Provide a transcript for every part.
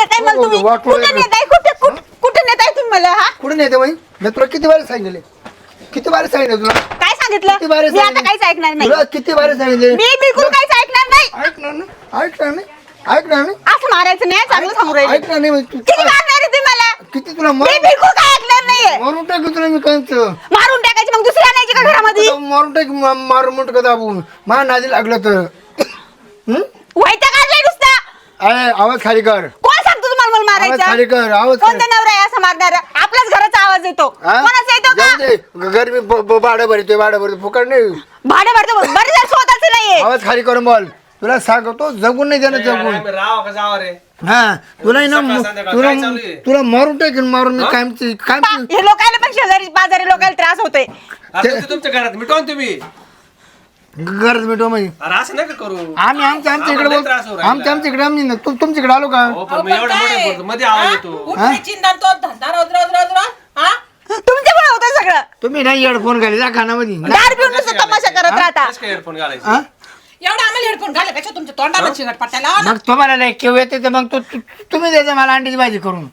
नेताय मला तुम्ही? वाटोळं कुठे आहे. नेताय? कुठे कुठे- कुठे नेताय तुम्ही मला हा? बाई? मी तुला किती बारे सांगितले? किती बारे सांगितले तुला? काय किती सांगितलं बारे मी आता काहीच ऐकणार नाही. तुला किती बारे सांगितले? मी बिलकुल काहीच ऐकणार नाही. ऐकणार नाही. ऐकणार नाही? ऐकणार नाही? असं मारायचं नाही चांगलं सांगू राहिले. ऐकणार नाही म्हणजे तू- किती मारणार आहे तुम्ही मला? किती तुला मी मार- बिलकुल काय ऐकणार नाहीये. मारून टाकू तुला मी कंच मारून टाकायची मग दुसरी आणायची का घरामध्ये? मारून टाक मा- मारून मोठ का दाबून? मा नादी लागलं तर. हं? व्हायचं का नाही नुसता. अरे आवाज खाली कर. कोण आवाज खाली मारायचं कर आवाज खाली. कोणता नवरा आहे असं मारणार आपलाच घराचा आवाज येतो. हा? कोणाचा येतो का? जाऊ दे. गरमी भाडं भरतोय भाडं भरतो फुकट नाही. भाडे भरतो बरं जर स्वतःच नाहीये. आवाज खाली करून बोल. तुला सांगतो जगून नाही देणार जगून. आम्ही राव का जावा रे? हा तुला ना सकाळ संध्याकाळ तुला काय चालू आहे? तुला मारून टाकेन मारून मी कायमची पा- कायमची हे लोकांना पण शेजारी पाजारी लोकांना त्रास होतोय. आता ते तुमच्या घरात मिटवा ना तुम्ही. गरज मिटव म्हणजे. अरे असं नका करू. आम्ही आमच्या आमच्या इकडे आम्हाला बोल त्रास होऊ राहिला. आमच्या आमच्या इकडे आम्ही ना तू तुमच्याकडे आलो का? हो पण मी एवढं मोठं बोलतो. मध्ये आवाज येतो? चिंता तो? धंदा रोज रोज रोज रोज तुमच्यामुळे होतं सगळं. तुम्ही नाही हेडफोन घाले जा दार पिऊन नुसतं तमाशा करत राहता. कसं काय हेडफोन घालायचे? हा? एवढा आम्हाला हेडफोन तुमच्या तोंडाला चिंगट पट्ट्याला? मग तुम्हाला नाही केव येते तर मग तो- तु- तुम्ही द्यायचं मला अंडीची भाजी करून.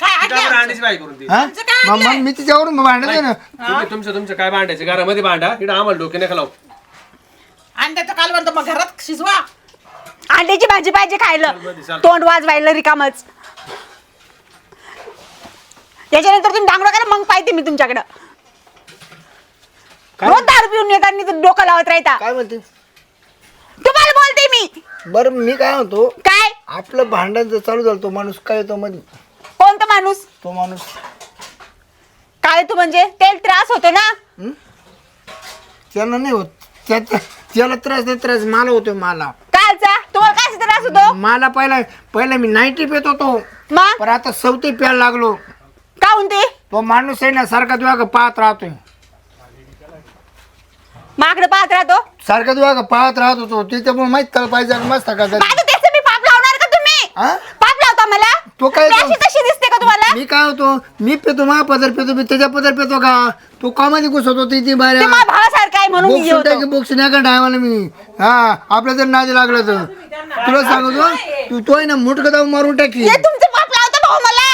काय अंडीची बाई करून हा? मग मग मी तिच्यावरून भांडतो ना. तुम्ही तुमचं तुमचं काय भांडायचं? घरामध्ये भांडा. इकडे आम्हाला डोके नका लावू. अंड्याचं कालवण तर मग घरात शिजवा. अंड्याची भाजी पाहिजे खायला. मध्ये चाल. तोंड वाजवायला रिकामच. याच्यानंतर तुम्ही डांगडा करा मग पाहिजे मी तुमच्याकडं. रोज दारू पिऊन येताना तर डोकं लावत राहता. काय म्हणते? तुम्हाला बोलते मी. बरं मी काय म्हणतो? काय? आपलं भांडण जर चालू झालं तो माणूस काय येतो मध्ये कोणता माणूस? तो माणूस. काय तू म्हणजे? तेल त्रास होतो ना? त्याला नाही होत. त्याचा त्याला त्रास नाही त्रास मला होतो मला. कालचा? तुम्हाला काय त्रास होतो? मला पहिला पहिला मी नाईन्टी पेत होतो. मग? पण आता सवती प्यायला लागलो. काहून ते तो माणूस आहे ना सारखा तुला पाहत राहतोय. माकडे पाहत राहतो? सारखा तुला पाहत राहत होतो. त्याच्यामुळे माहीत पाहिजे आणि मस्त का माझं त्याचं मी पाप लावणार का तुम्ही? हा? पाप लावता मला? तो काय मी अशी तशी दिसते तुम्हाला? मी काय होतो? मी पेतो मा पदर पेतो मी त्याच्या पदर पेतो का? तो कामाची घुसत होती ती ते बाऱ्या माझ्या भावासारखं आहे म्हणून मी हे बोक्स नाही का डायवाला मी. हा आपल्या जर नादी लागलं तर. तुला सांगतो तू तो आहे ना मुटक दाव मारून टाकी. हे तुमचं पाप लावता भाऊ मला?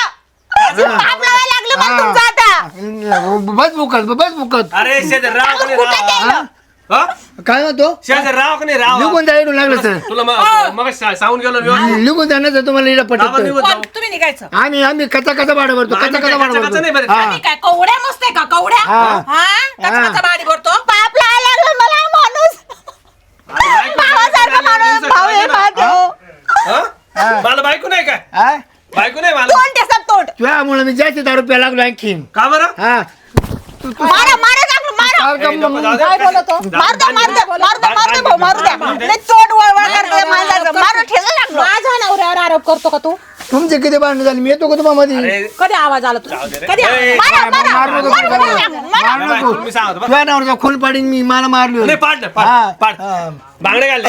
तुमचं पाप लावायला लागलं मला तुमचं आता. बस बुकत बस बुकत अरे राव? हा? काय म्हणतो? शेजार राव का नाही राव? निघून जायला लागलं सर तुला मग मग सांगून गेलो मी. व्यवस्थित. निघून जाण्याचं तुम्हाला इकडे दाबा पटत निघून जाऊ. कोण? तुम्ही निघायचं. आम्ही आम्ही कचा कचा भाडं भरतो आम्ही कचा काय कचा भाडं कचा-कचा नाही भरतो. भरत. हा. आम्ही काय कवड्या मस्त आहे का? कवड्या? हा. हा? कचराचा बाडी भरतो. पाप लावायला लागलं मला हा माणूस. अरे बायको- भावासारखा माणूस भाऊ आहे माझं. हा? मला बायको नाही काय हा? बायको नाही मला. तोंड त्याचा तोंड. तुझ्यामुळे मी जास्त दारू प्यायला लागलो आणखीन. का बरं? हा. तू तू मारा मारा काय बोलतो? मार द्या मार द्या मार द्या मार द्या भाऊ मारू द्या लय तोंड वळवळ करते माझं मारू ठेला लागलो. माझ्या नवऱ्यावर आरोप करतो का तू? तुमचे किती भांडण झाले? मी येतो का तुम्हा मध्ये कधी आवाज आला रे. कधी मारा मारा मारू नको मारू, तुला. मारू, मारू. मारू बाय, नको. तुम्ही सांगा बरं. तुझ्या नवऱ्याचा खोल पाडीन मी मला मारलो नाही पाड ना, हा, पाड. पाड हा. बांगडे घालले.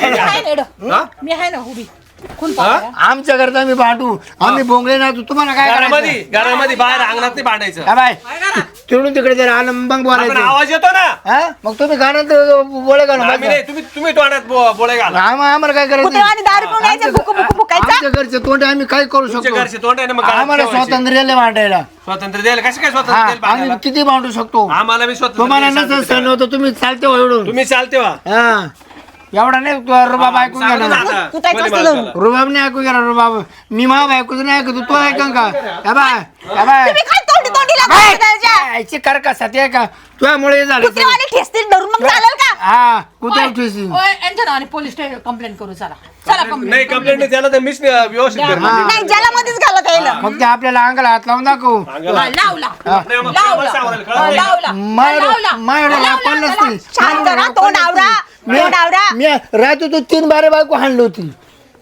हा? मी आहे ना उभी. हा? आमच्या घरात आम्ही भांडू. आम्ही बोंगले ना तुम्हाला काय घरामध्ये करायचं? घरामध्ये बाहेर अंगणात नाही भांडायचं. हा बाय. काय करा? तिकडून तिकडे जर आलं मग आपण बोलायचं आवाज येतो ना? हा? मग तुम्ही गाण्यात बोळे घालून आम्ही नाही तुम्ही तुम्ही तोंडात बो- बोळे घाला. आम्हा- आम्हाला काय करायचं? कुत्रेवाणी दारू पिऊन यायचं भुकू भुकू भुकायचं आमच्या घरचे तोंड आम्ही काय करू तुमच्या शकतो? घरचे तोंड आहे ना मग घरात आम्हाला ठेवायचे. स्वातंत्र्य भांडायला. स्वातंत्र्य द्यायला? कसं काय हा स्वातंत्र्य द्यायला आम्ही भांडायला? किती भांडू शकतो? आम्हाला मी स्वातंत्र्य तुम्हाला द्यायला नसं सांगतो सण त्याला. होतं तुम्ही चालते वळून तुम्ही चालते वा हा. एवढा नाही तू रुबाब ऐकून माणसाला. रुबाब नाही ऐकू घ्या रुबाब. मी मा बायकोच नाही ऐकतो तो ऐकन का या बाय या बाय. तुम्ही काय तोंडी तोंडी लागतो याची कर का सत्य का? तुझ्यामुळे हे झालं सगळं. कुत्रेवाणी ठेसतील धरून मग चालेल का? हा कुठे उठीसी ओय, यांच्या नावाने पोलीस स्टेशन कंप्लेंट करू चला. चला नाही कंप्लेंट कंप्लेंट नाही त्याला तर मीच नाही व्यवस्थित. नाही ज्याला मध्येच घालत येईल मग ते आपल्याला अंगाला हात लावून दाखवू. अंगाला. लावला. प्रेमा- लावला. सांगायला कळत नाही. लावला. मायडो मायडो आपण नसतील. शांत राहा तोंड आवरा. मी मी राहतो तो तीन बारे बायको हाणली होती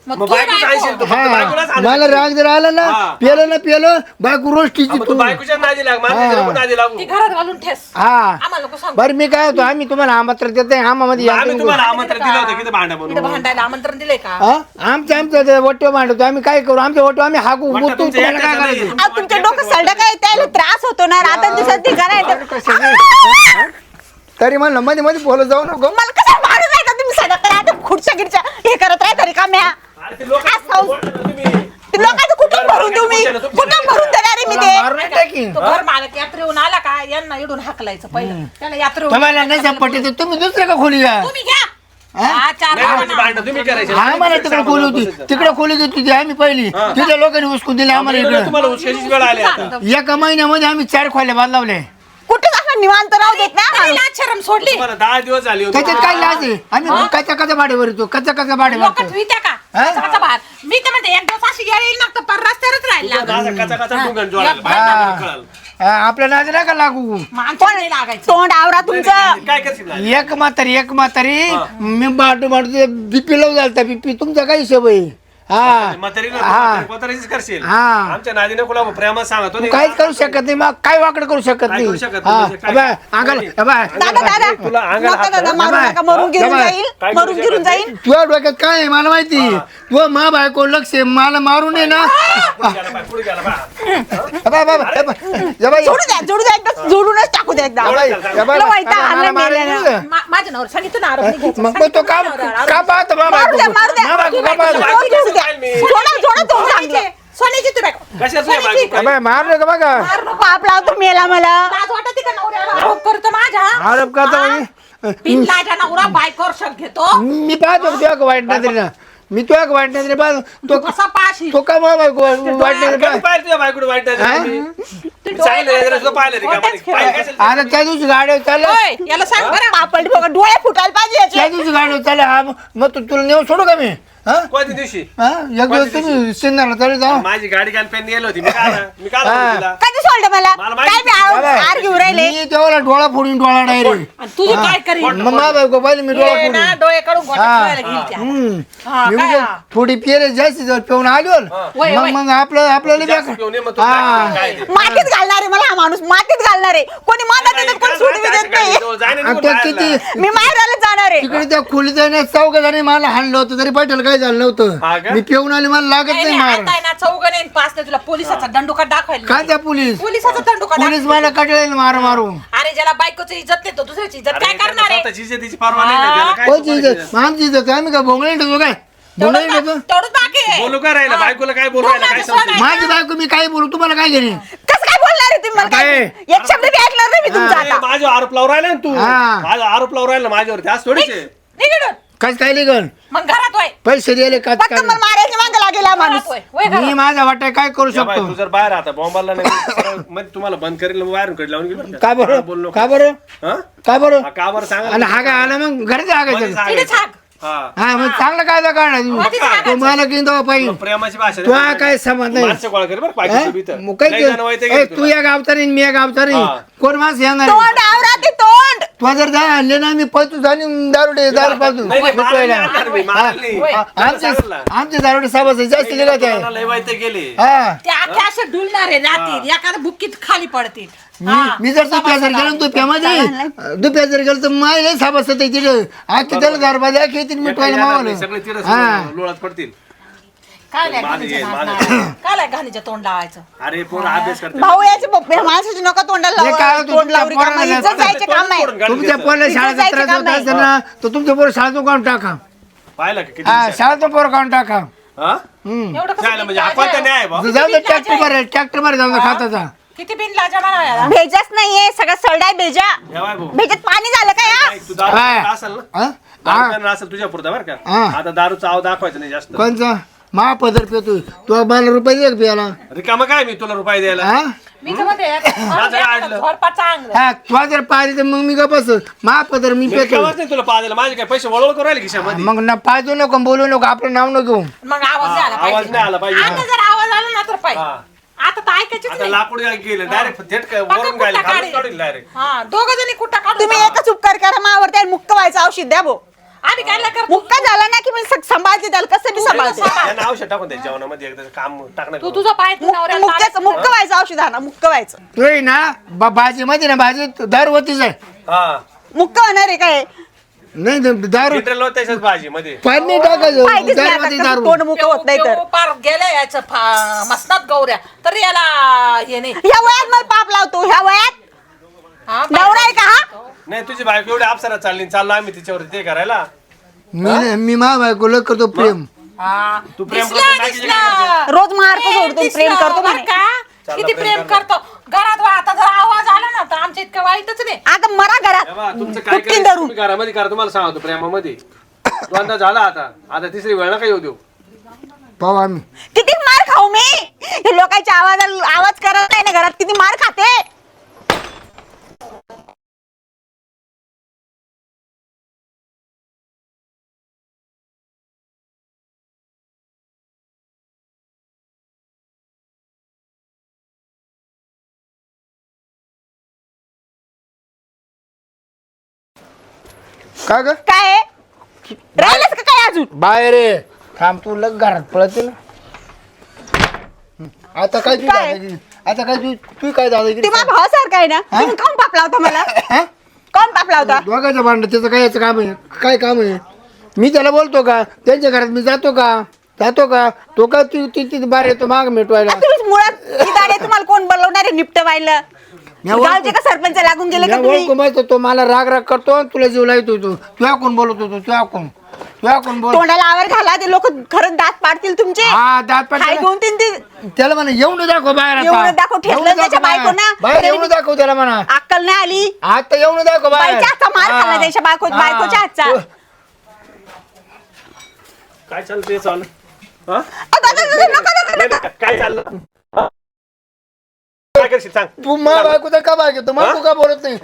मग मग तू बायकोच बायको. आणशील तू, फक्त हा बायकोलाच आणशील. मला राग जर आला ना हा. पेलं ना पेलं बायको रोज टिची मग तू तू बायकोच्या नादी लाग माझ्या हा. नको नादी लागू ती घरात घालून ठेस हा आम्हाला लोक सांग बरं मी काय होतो आम्ही तुम्हाला आमंत्रण देते आम्हामध्ये या आम्ही. तुम्हाला आमंत्रण दिलं होतं किती भांडा इकडे म्हणून भांडायला आमंत्रण दिलंय का हा? आमचं आमचं वट्टे मांडतो आम्ही काय करू आमचे वट्टे आम्ही हाकू वाटतं तुम्हाला काय एकट्याचं नाही. करायचं अहो, तुमच्या डोकं सळलं काय त्याला त्रास होतो ना रात्र दिवसात ते करायचं तरी म्हणलं मध्ये मध्ये बोलत जाऊ नको. मला कसं मारून जायचं? तुम्ही सडक आता खुर्च्या गिरच्या हे करत राहता रिकाम्या अरे ते लोक आज खाऊ. तुम्ही? ते लोकांचं कुठं भरून देऊ मी कुठं भरून देणार आहे मी ते? मारून टाकीन तो घर मालक यात्रेहून आला का? यांना इडून हाकलायचं पहिलं. त्याला यात्रेहून तुम्हाला नाही सापडते तर तुम्ही दुसऱ्या का खोली घ्या? तुम्ही घ्या. हा, चार नाही, म्हणजे लोकांना. भांडणं तुम्ही करायचे. मला तिकडे खोली होती. तिकडे खोली घेतली होती आम्ही पहिली. तिथे लोकांनी उचकून दिले आम्हाला इकडे इकडे. तुम्हाला उचकायचीच वेळ आली आता. एका महिन्यामध्ये आम्ही चार खोल्या असं निवांत राहू देत ना तरी लाज शरम सोडली. तुम्हाला दहा दिवस झाले होते. त्याच्यात काय लाज आहे? आम्ही कच्चा कच्चा भाडे भरतो कच्चा कच्चा भाडे लोक का? हा? मी तर म्हणते एक दिवस अशी गेली ना तर पर रस्त्यावरच राहिला असं कचा कचा डुंगण जोडायला. बाहेर कळालं. हा, आपल्या नाद नका लागू? नाही लागायचं. तोंड आवरा तुमचं. काय करशील ना? एक म्हातारी एक म्हातारी. मी बाटू बाटू बीपी लावू झालता बीपी. तुमचा काय हिशोब आहे हा म्हातारीला हा. म्हातारी कोतारीचीच करशील हा. आमच्या नादीने कुला प्रेमात सांगतो तू काहीच करू शकत नाही मग काय वाकड करू शकत काय नाही करू शकत हा नाही म्हणजे काय? अबे, अंगाला अबे, दादा दादा तुला अंगाला नका हात दादा लावा. मारू बाय. नका मरून गिरून बाय. जाईल काय करू मरून गिरून शकत नाही. जाईल तुझ्या डोक्यात काय आहे मला माहिती तू मा बायको लक्ष आहे, मला मारू नये ना पुढे गेला बाय, पुढे गेला बाय. अबे, अबे, अबे, अबे, या बाई, जोडू द्या जोडू द्या एकदा जोडूनच टाकू द्या एकदा तुला वैताग मला मारायला. मा- माझ्या नवर सांगितलं ना आरोप नाही घ्यायचा. मग मग तो काम का पाहतो मा मारू द्या बायको मारू द्या मा बायको का पाहतो जोड चांगलं सोन्याची तू सोन्याची. बायको? अबे, बघा मार नको. मेला मला लाज वाटते का नवऱ्याला आरोप करतो माझ्या आरोप करतो हा? म्हणजे? बिनलाजा नवरा बायकोवर शक घेतो मी पाहतो तुझ्या वाईट नजरेनं मी तुझ्या वाईट नजरे पाहतो तो कसा पाशी तो का मा बायको वाईट नजरे कधी पाह पाहिलं तुझ्या बायकोकडे वाईट नजर हा? मी? सांगितलं नाही जरा सुद्धा पाहिलं नाही का? मोठ्याच पाहिलं कशाला? आता त्या दिवशी चाललं होय, याला सांग बरं पापड बघा डोळे फुटायला पाहिजे याचे. त्या दिवशी गाड्या चाललं हा मग तू तुला नेऊ सोडू का मी हा? कोणत्या दिवशी? हा? एक दिवस तुम्ही सिन्नरला जाऊ. माझी गाडी घाल पेन नेली होती. मी काय आला? मी काय आला हा. तिला? कधी सोडलं मला? मला माहिती काय मी आव- घेऊन राहिले? मी तेव्हा डोळा फोडून डोळा डायरेक्ट आणि तुझं काय करीन मग मा बायको पाहिजे मी डोळा ये ना फोडून. डोळे काढून गोट्यात हा. ठेवायला घेईल त्या. हम्म. हा, मी काय? म्हणजे हा? थोडी पेरे जास्त जर पिऊन आलो वय, मग वय. मग आपलं आपल्याला जास्त बी- पिऊन ये, मग तू हा. काय ते? मातीत घालणार आहे मला हा माणूस मातीत घालणार आहे. कोणी मदत देत कोणी सोडू बी देत नाही. जाय ना आता निघून किती. मी माहेराला जाणार आहे. तिकडे त्या खोलीत आहे ना चौघ जणी मला हाणलं होतं तरी पाठवलं काय झालं हा नव्हतं का? मी पिऊन आले मला लागत नाही, मार. आता आहे ना चौघं नाही पाच नाही तुला पोलिसाचा दंडुका दाखवायला काय त्या पोलीस? पोलिसाचा दंडुका पोलीस दाखवायला मला कटळेल मार मारू अरे ज्याला बायकोची इज्जत नाही तो दुसऱ्याची इज्जत काय करणार आहे? स्वतःची इज्जतीची पर्वा नाही ना, त्याला काय कोणची? इज्जत? आमची इज्जत आम्ही काय भोंगळे ठेवतो काय? भोंगळे तेवढंच ठेवतो? बा- तेवढंच बाकी आहे. बोलू काय राहिलं? हा. बायकोला काय बोलू राहिलं? काय बोल समजतं? माझं माझी बायको मी काय बोलू तुम्हाला काय घेणे? कसं काय बोलणार आहे तुम्ही मला? काय? काय? एक शब्द बी ऐकणार नाही मी तुमचा आता. माझ्यावर आरोप लावून राहिला ना तू? हा. माझा आरोप लावून राहिला माझ्यावरती? आज थोडीच आहे. कस काय लिगन? मग घरात होय. पैसे दिले का मला मारायची मागं लागेल हा माणूस घरात मी घरात. माझा वाटा काय करू या बाई, शकतो? जर बाहेर आता बॉम्बाला नाही तुम्हाला बंद करेल बाहेरून कडे लावून गेलो का बरं? बोललो का बरं? हा? का बरं? हा, का बरं सांगा आणि हा काय आला मग? घरचे मध्ये हागायचं सांगायचं. तिथे छाक. हा. हा मग चांगलं काय काढणार मध्येच तू हागायचं. मला घेऊन दवा पाहिजे प्रेमाची भाषा तू हा काय समज नाही. माणसं गोळा कर बरं हा? मग ते- तुला. या गावचा नाही मी या गावचा नाही हा. कोण माणसं येणार तोंड आवरा ते तोंड. तू जर जा आणले ना मी पळतू आणि दारू दे दारू नाही, नाही, नाही नाही. होय. आमचे दारुडे. साहेब जास्त लिगत आहे मला लय गेले. हा. ते अख्खे असे डुलणार आहे रात्री एखाद्या बुक्कीत खाली पडतील. मी मी जर दुप्या जर गेलो दुप्यामध्ये दुप्या जर गेलो तर माय लय साहेब असतं तिथे आखी त्याला आखी येतील एका मिटवायला नाही, मावाला. सगळे तिथं हा. लोळात पडतील. काय नाही माझं घाणीच्या ये, नाद माझं लावायचं. काय नाही घाणीच्या तोंड लावायचं अरे पोर अभ्यास करते भाऊ याचे पप्पे माणसाची नका तोंडाला हे काय लावा. होतं, तोंड लावरी काम पोराला इज्जत जायचे काम आहे तोंड गाडीत तुमच्या. पोराला शाळेचा जायचं त्रास काम होत नाही. असेल ना तर तुमच्या पोरं शाळेतून काढून टाका पाहिलं का किती हा हुशार? शाळेतून पोरं काढून टाका हा? हम्म. एवढं कसं झालं म्हणजे बिनलाज आपण तर आहे? न्याय आहे बा जाऊ दे ट्रॅक्टर वर ट्रॅक्टर वर जाऊ दे खाताचा किती बिन लाजा भेजाच नाहीये सगळं सरडाय भेजा बाय भाऊ. भेजात पाणी झालं काय हा? नाही, तू दारू काय? पिणार असेल ना हा? दारू हा. पिणार असेल तुझ्या पुरता बरं हा. का आता दारूचा आव दाखवायचं नाही जास्त कोणचा महापदर पेतो. तू मला रुपये दे का प्याला. रिकामं काय मी तुला रुपये द्यायला? हा? मी तर म्हणते चांगलं. हा तुला जर पाहिजे तर मग मी का बस मी मी पेतो. रिकामंच नाही तुला पाहायला. माझे काय पैसे वळवळ करू राहिले खिशामध्ये? मग ना पाहिजे नको बोलू नको आपलं नाव नको घेऊ. मग आवाज नाही आला आवाज पाहिजे. नाही आला पाहिजे. आता जर आवाज आला ना तर पाहिजे. हा. आता तर ऐकायचीच आता नाही. लाकूड गेलं डायरेक्ट थेट काय पक्का वरून गायला कुठला खालून काढेल. काढून डायरेक्ट हा दोघ जणी कुठं काढून तुम्ही टाका. एकच उपकार करा मावरती आणि मुक्क व्हायचं औषध द्या भाऊ आम्ही काय नाही करतो? मुक्का झाला ना की मी सग- सांभाळते त्याला कसं बी सांभाळते. त्यांना औषध टाकून द्या जेवणामध्ये एकदा काम टाकणं तू तुझा पाय तू नवऱ्याला मुक्क्याचं लावायचं. मुक्क व्हायचं औषध आणा मुक्क व्हायचं. तू आहे ना बा- भाजी मध्ये ना भाजी दारू होतीच आहे. हा. मुक्क होणार आहे काय? नाही दारू लिटरला त्याच्याच भाजी मध्ये पाणी टाकायचं दारू दारू तोंड मुक्क होत नाही तर. पार गेले याचं फा- मसनात गौऱ्या. तर याला हे नाही. ह्या वयात मला पाप लावतो ह्या वयात. नवरा आहे का हा? नाही तुझी बायको एवढी अप्सरा चालली चाललो आम्ही तिच्यावर ते करायला. मी मी मा बायको लग करतो प्रेम. हा. तू प्रेम दिसलं, करतो, दिसलं. रोज मारतो ए, सोडतो दिसलं, प्रेम करतो बरं म्हणे. का? किती प्रेम करतो. घरात वा- आता जर आवाज आला ना तर आमच्या इतकं वाईटच नाही. आता मरा घरात. बघा, तुमचं काय कुठकीन करायचं? धरून. तुम्ही घरामध्ये करा तुम्हाला सांगतो प्रेमामध्ये. दोनदा झाला आता. आता तिसरी वेळ नका येऊ देऊ. पाहू आम्ही. किती मार खाऊ मी? हे लोकांच्या आवाज आवाज करत नाही ना घरात. किती मार खाते? काय ग? काय? आहे? राहिलंच का काय अजून? बाहेर ये. थांब तू लग घरात पळत ना हं. आता काय तू काय? दादागिरी? आता काय तू तू काय दादागिरी ते माझ्या भावासारखं आहे ना? तुम्ही कोण पापला होता मला? हा? कोण पापला होता दोघांचं भांडण त्याचं काय याचं काम आहे? काय काम आहे? मी त्याला बोलतो का? त्यांच्या घरात मी जातो का? जातो का? तो का ती ती ती बाहेर येतो माग मिटवायला? तुम्ही मुळात इदाडे तुम्हाला कोण बोलवणार आहे निपटवायला या ओळख- गावचे का सरपंच लागून गेले का या तुम्ही? ओळखू माहिती तो मला राग राग करतो आणि तुला जीव लावतो तू. तुझ्या कोण बोलत होतो तुझ्या कोण बोल. तोंडाला आवर घाला ते लोक खरंच दात पाडतील तुमचे. हा दात काय घेऊन तीन ती त्याला म्हणा येऊन दाखव बाहेर आता. येऊन दाखव, ठेचलं येऊन त्याच्या बाहेर. बायकोंना. बाहेर येऊन दाखव त्याला म्हणा. अक्कल नाही आली. आता येऊन दाखव बाहेर. बाईच्या हातचा मार हा. खाल्ला त्याच्या बायको हा. बायकोच्या हातचा. तो- काय चाललं ते हा? नका- नका- नाही, नाही, काय चाललं? हा? काय करशील सांग तू मा बायकोचा का बाय घेतो माकू का बोलत नाही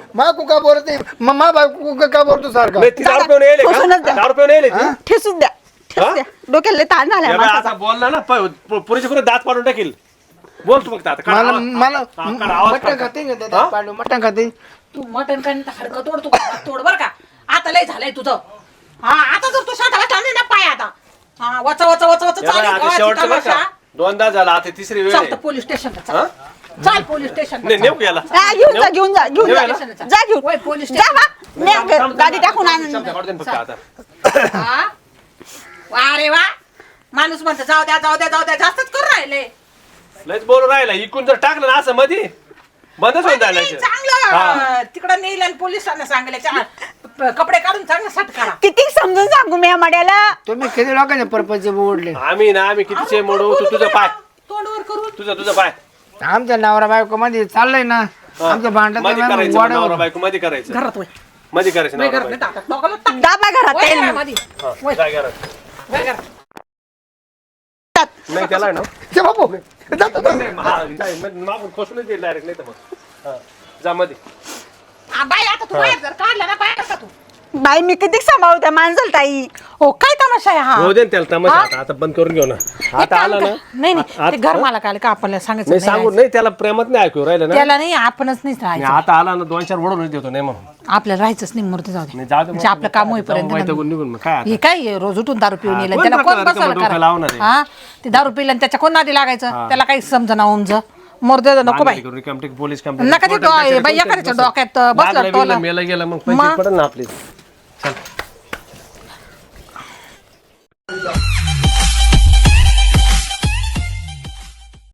का बोलत नाही म- मा बायको का- का बोलतो सारखा नाही, ती दारू पिऊन येईल फसूनच द्या. का दारू पिऊन येईल ती? ठेसून द्या ठेसून हा? द्या डोक्याला लय ताण झालाय या बाई, माणसाचा. आता बोलला ना प- प- पुरेचे पुरे दात पाडून टाकील बोल तू फक्त आता काढ मला आवाज. मला हा, काढ आवाज मटण काढ. खाते का हा? दादा पांडू मटण खाते तू मटण करून हडकं तोड तू तोड बर का आता लय झालंय तुझं हा आता जर तू शांताला थांबली ना पाय आता हा वच वच वच वच या बाई, चालू आता गावाची शेवटचं बरं तमाशा. का? दोनदा झाला आता तिसरी वेळ आहे. तर पोलीस स्टेशनला हा? चल पोलीस स्टेशन नाही नेऊ याला? हा, घेऊन जा घेऊन जा घेऊन जा. नेऊ याला? जा घेऊन. होय, पोलीस जा बा. नाही, न्या थांब, थांब, गाडी थांब, टाकून आण. शब्द काढू दे ना फक्त आता. हा? वा रे वा. माणूस म्हणतो जाऊ द्या जाऊ द्या जाऊ द्या. जास्तच करून राहिले. लयच बोलून राहिला. इकून जर टाकलं ना असं मध्ये बंदच होऊन जायला नाही, चांगलं तिकडं नेईल आणि पोलिसांना सांगले कपडे काढून चांगलं सट करा. किती समजून सांगू मी या मड्याला? तुम्ही किती लोकांचे परपंच बोडले आम्ही ना आम्ही कितीचे मोडू तू तुझं पाय. तोंडवर करून. तुझं तुझं पाय. आमच्या नवरा बायको मध्ये चाललंय ना आमचं भांडणमध्ये करायचं मग नवरा बायको मध्ये करायचं घरात मध्ये करायचं वय नवरा घरात नाही बायको. टाकत दोघांना टाक. दाबा घरात वय येईल घरामध्ये. हा, वय, जा घरात. वय घरात. ना. नाही त्याला आहे ना ते बापू जातो तो. नाही, हा, नाही, मग मागून खोसूनच देईल डायरेक्ट नाही तर मग हा, जा मध्ये आ, बाई आता तू बाहेर जर काढला ना बाहेर का तू बाई मी किती सांभाळू त्या माणसाला ताई? हो काय तमाशा आहे हा? हो दे ना त्याला तमाशा. आता आता बंद करून घेऊ ना. आता आला ना. नाही नाही आ- ते घर मला काय का आपल्याला सांगायचं नाही नाही सांगू नाही त्याला प्रेमात नाही ऐकू राहिलं ना. त्याला नाही आपणच नाही राहायचं. आता आला ना दोन चार वडूनच देतो नाही म्हणून. आपल्याला राहायचंच नाही मूर्ती जाऊ दे. नाही, जाऊ दे म्हणजे आपलं काम होईपर्यंत जाऊ, वैतागून निघून मग. काय आता? हे काय रोज उठून दारू पिऊन येईल कोण त्याला कोण डोकं- बसायला डोकं करा? लावणार आहे? हा? ते दारू पिलं त्याच्या कोण नादी लागायचं? त्याला काही समजा उमज. मोरदे नको बाई. करून रिकामटेक पोलीस कंप्लेंट नका ते डो- बाई एखाद्याच्या डोक्यात बसलं टोलं. मेला गेला मग पैसे? पडेल ना आपले. 감 사.